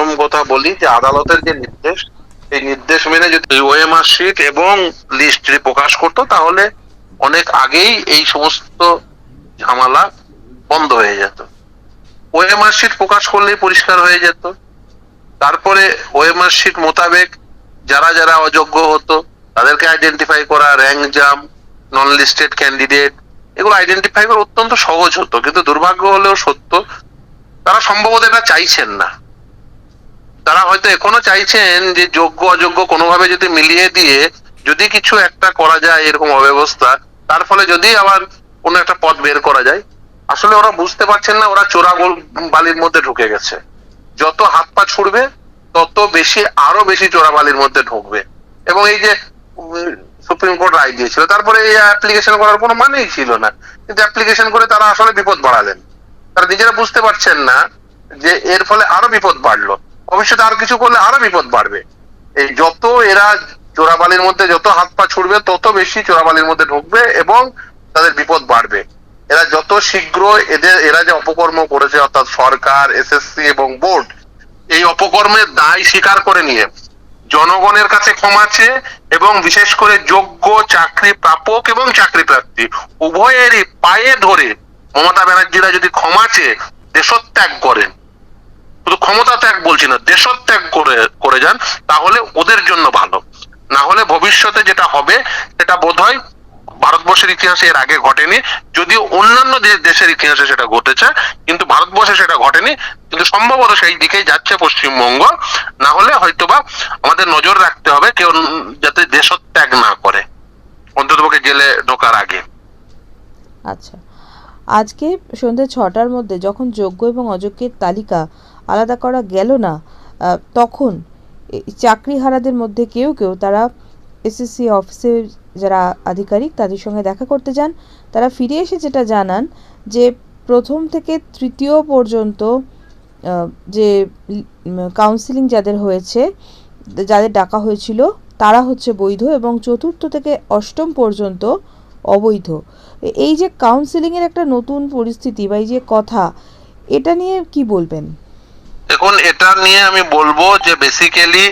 প্রথম কথা বলি যে আদালতের যে নির্দেশ, এই নির্দেশ মেনে যদি ওএমআর শিট এবং লিস্ট যদি প্রকাশ করতো, তাহলে অনেক আগেই এই সমস্ত ঝামেলা বন্ধ হয়ে যেত। ওএমআর শিট প্রকাশ করলেই পরিষ্কার হয়ে যেত। তারপরে ওএমআর শিট মোতাবেক যারা যারা অযোগ্য হতো, তাদেরকে আইডেন্টিফাই করা rank jump non listed candidate এগুলো আইডেন্টিফাই করা অত্যন্ত সহজ হতো। কিন্তু দুর্ভাগ্য হলেও সত্য, তারা সম্ভবত এটা চাইছেন না। তারা হয়তো এখনও চাইছেন যে যোগ্য, অযোগ্য কোনোভাবে যদি মিলিয়ে দিয়ে যদি কিছু একটা করা যায় এরকম অব্যবস্থা, তার ফলে যদি আবার কোনো একটা পথ বের করা যায়, আসলে ওরা বুঝতে পারছেন না ওরা চোরা বালির মধ্যে ঢুকে গেছে। যত হাত পা ছুড়বে, তত বেশি, আরও বেশি চোরা বালির মধ্যে ঢুকবে। এবং এই যে সুপ্রিম কোর্ট রায় দিয়েছিল, তারপরে এই অ্যাপ্লিকেশন করার কোনো মানেই ছিল না। কিন্তু অ্যাপ্লিকেশন করে তারা আসলে বিপদ বাড়ালেন। তারা নিজেরা বুঝতে পারছেন না যে এর ফলে আরও বিপদ বাড়লো। ভবিষ্যতে আরও কিছু করলে আরও বিপদ বাড়বে। এই যত এরা চোরাবালির মধ্যে যত হাত পা ছুড়বে, তত বেশি চোরাবালির মধ্যে ঢুকবে এবং তাদের বিপদ বাড়বে। এরা যত শীঘ্র এদের, এরা যে অপকর্ম করেছে, অর্থাৎ সরকার, এসএসসি এবং বোর্ড, এই অপকর্মের দায় স্বীকার করে নিয়ে জনগণের কাছে ক্ষমা চেয়ে এবং বিশেষ করে যোগ্য চাকরি প্রাপক এবং চাকরি প্রার্থী, উভয়েরই পায়ে ধরে মমতা ব্যানার্জিরা যদি ক্ষমা চেয়ে দেশত্যাগ করেন শুধু ক্ষমতা ত্যাগ বলছি না, দেশত্যাগ করে করে যান, তাহলে ওদের জন্য ভালো। না হলে ভবিষ্যতে যেটা হবে, সেটা বোধহয় ভারতবর্ষের ইতিহাসে এর আগে ঘটেনি, যদিও অন্যান্য দেশের ইতিহাসে সেটা ঘটেছে, কিন্তু ভারতবর্ষে সেটা ঘটেনি, কিন্তু সম্ভবত সেই দিকেই যাচ্ছে পশ্চিমবঙ্গ। না হলে হয়তোবা আমাদের নজর রাখতে হবে, কেউ যাতে দেশত্যাগ না করে, অন্ততপক্ষে জেলে ঢোকার আগে। আচ্ছা। আজকে সন্ধ্যে ছটার মধ্যে যখন যোগ্য এবং অযোগ্যের তালিকা আলাদা করা গেল না। তখন চাকরিহারাদের মধ্যে কেউ কেউ তারা এসএসসি অফিসের যারা আধিকারিক তাদের সঙ্গে দেখা করতে যান। তারা ফিরে এসে যেটা জানান যে, প্রথম থেকে তৃতীয় পর্যন্ত যে কাউন্সিলিং যাদের হয়েছে, যাদের ডাকা হয়েছিল, তারা হচ্ছে বৈধ এবং চতুর্থ থেকে অষ্টম পর্যন্ত অবৈধ। এই যে কাউন্সিলিংয়ের একটা নতুন পরিস্থিতি বা এই যে কথা, এটা নিয়ে কি বলবেন? দেখুন, এটা নিয়ে আমি বলব যে বেসিক্যালি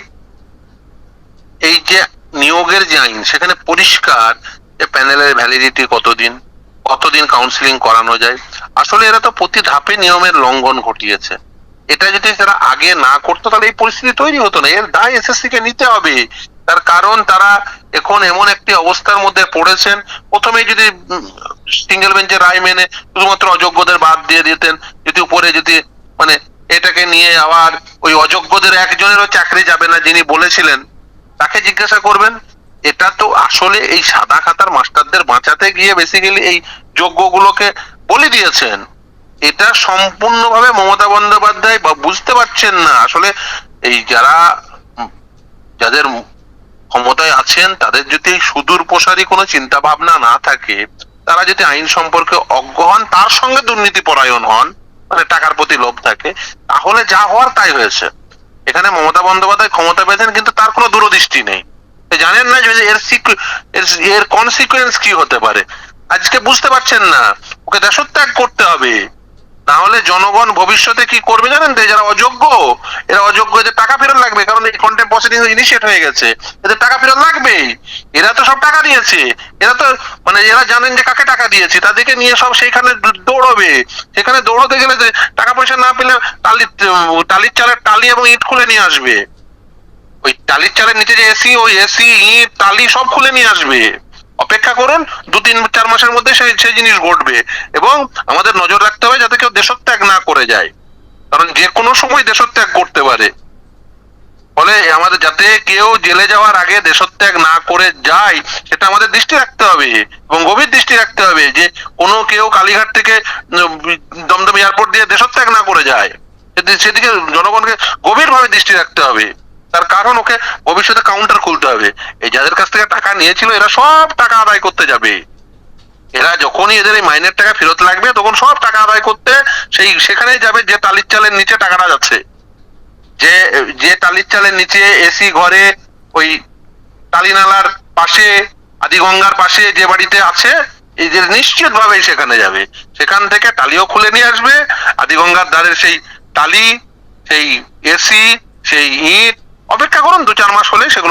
এই যে নিয়োগের যে আইন, সেখানে পরিষ্কার যে প্যানেলের ভ্যালিডিটি কতদিন কতদিন কাউন্সিলিং করানো যায়। আসলে এরা তো প্রতি ধাপে নিয়মের লঙ্ঘন ঘটিয়েছে। এটা যদি তারা আগে না করতো, তাহলে এই পরিস্থিতি তৈরি হতো না। এর দায় এসএসসি কে নিতে হবে। তার কারণ তারা এখন এমন একটি অবস্থার মধ্যে পড়েছেন। প্রথমেই যদি সিঙ্গেল বেঞ্চের রায় মেনে শুধুমাত্র অযোগ্যদের বাদ দিয়ে দিতেন, যদি উপরে যদি মানে এটাকে নিয়ে আবার ওই অযোগ্যদের একজনেরও চাকরি যাবে না যিনি বলেছিলেন, তাকে জিজ্ঞাসা করবেন? এটা তো আসলে এই সাদা খাতার মাস্টারদের বাঁচাতে গিয়ে বেসিক্যালি এই যোগ্যগুলোকে বলে দিয়েছেন। এটা সম্পূর্ণভাবে মমতা বন্দ্যোপাধ্যায় বা- বুঝতে পারছেন না। আসলে এই যারা, যাদের ক্ষমতায় আছেন, তাদের যদি সুদূর প্রসারী কোনো চিন্তা ভাবনা না থাকে, তারা যদি আইন সম্পর্কে অজ্ঞ হন, তার সঙ্গে দুর্নীতি পরায়ণ হন মানে টাকার প্রতি লোভ থাকে, তাহলে যা হওয়ার তাই হয়েছে। এখানে মমতা বন্দ্যোপাধ্যায় ক্ষমতা পেয়েছেন, কিন্তু তার কোনো দূরদৃষ্টি নেই। জানেন না যে এর এর কনসিকুয়েন্স কি হতে পারে? আজকে বুঝতে পারছেন না, ওকে দেশত্যাগ করতে হবে। না হলে জনগণ ভবিষ্যতে কি করবে জানেন তো? যারা অযোগ্য, এরা অযোগ্য এদের টাকা ফেরত লাগবে। কারণ এই কন্টেম্প প্রসিডিং ইনিশিয়েট হয়ে গেছে। এদের টাকা ফেরত লাগবে এরা তো সব টাকা দিয়েছে। এরা তো মানে এরা জানেন যে কাকে টাকা দিয়েছে। তাদেরকে নিয়ে সব সেইখানে দৌড়বে। সেখানে দৌড়তে গেলে যে টাকা পয়সা না পেলে টালি, টালির চালের টালি এবং ইট খুলে নিয়ে আসবে। ওই টালির চালের নিচে যে এসি ওই এসি ইট, টালি সব খুলে নিয়ে আসবে। অপেক্ষা করুন, দু তিন, চার মাসের মধ্যে সেই সেই জিনিস ঘটবে। এবং আমাদের নজর রাখতে হবে যাতে কেউ দেশত্যাগ না করে যায়। কারণ যে কোনো সময় দেশত্যাগ করতে পারে। ফলে আমাদের, যাতে কেউ জেলে যাওয়ার আগে দেশত্যাগ না করে যায়, সেটা আমাদের দৃষ্টি রাখতে হবে। এবং গভীর দৃষ্টি রাখতে হবে যে কোনো কেউ কালীঘাট থেকে দমদম এয়ারপোর্ট দিয়ে দেশত্যাগ না করে যায়। সেদি- সেদিকে জনগণকে গভীরভাবে দৃষ্টি রাখতে হবে। তার কারণ ওকে ভবিষ্যতে কাউন্টার খুলতে হবে। এই যাদের কাছ থেকে টাকা নিয়েছিল, এরা সব টাকা আদায় করতে যাবে। এরা যখনই এদের এই মাইনের টাকা ফেরত লাগবে, তখন সব টাকা আদায় করতে সেই, সেখানেই যাবে যে টালির চালের নিচে টাকাটা যাচ্ছে। যে যে টালির চালের নিচে এসি ঘরে ওই টালিনালার পাশে, আদিগঙ্গার পাশে যে বাড়িতে আছে এই যে নিশ্চিত ভাবে সেখানে যাবে। সেখান থেকে টালিও খুলে নিয়ে আসবে, আদিগঙ্গার ধারের সেই টালি, সেই এসি সেই ইট অপেক্ষা করুন দু চার মাস হলে সেগুলো